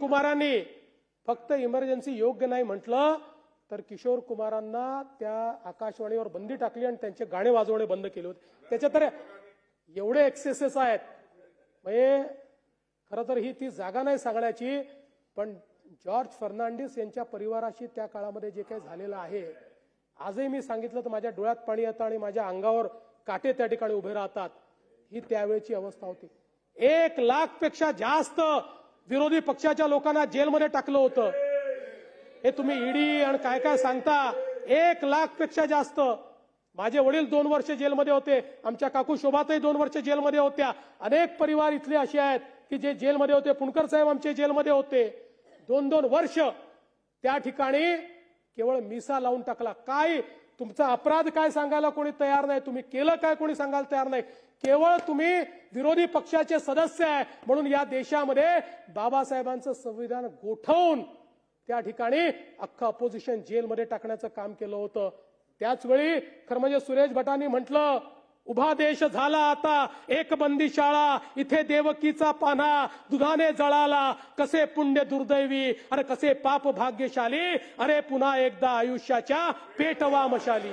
कुमारांनी फक्त इमर्जन्सी योग्य नाही म्हटलं तर किशोर कुमारांना त्या आकाशवाणीवर बंदी टाकली आणि त्यांचे गाणे वाजवणे बंद केले होते. त्याच्यात तर एवढे एक्सेसेस आहेत. म्हणजे खरं तर ही ती जागा नाही सांगण्याची पण जॉर्ज फर्नांडिस यांच्या परिवाराशी त्या काळामध्ये जे काही झालेलं आहे आजही मी सांगितलं तर माझ्या डोळ्यात पाणी येतं आणि माझ्या अंगावर काटे त्या ठिकाणी उभे राहतात. ही त्यावेळची अवस्था होती. एक लाखपेक्षा जास्त विरोधी पक्षाच्या लोकांना जेलमध्ये टाकलं होतं. हे तुम्ही ईडी आणि काय काय सांगता? एक लाखपेक्षा जास्त. माझे वडील दोन वर्ष जेलमध्ये होते. आमच्या काकू शोभातही दोन वर्ष जेलमध्ये होत्या. अनेक परिवार इथले असे आहेत की जे जेलमध्ये होते. पुणकर साहेब आमचे जेलमध्ये होते. दोन दोन वर्ष त्या ठिकाणी केवळ मिसा लावून टाकला. काय तुमचा अपराध काय सांगायला कोणी तयार नाही? तुम्ही केलं काय कोणी सांगायला तयार नाही? केवळ तुम्ही विरोधी पक्षाचे सदस्य आहे. म्हणून या देशामध्ये बाबासाहेबांचं संविधान गोठवून त्या ठिकाणी अख्खं अपोजिशन जेलमध्ये टाकण्याचं काम केलं होतं. त्याचवेळी खरं म्हणजे सुरेश भटांनी म्हटलं उभा देश झाला आता. एक बंदी शाळा इथे देवकीचा पाना दुधाने जळाला. कसे पुण्य दुर्दैवी अरे कसे पाप भाग्यशाली. अरे पुन्हा एकदा आयुष्याच्या पेटवा मशाली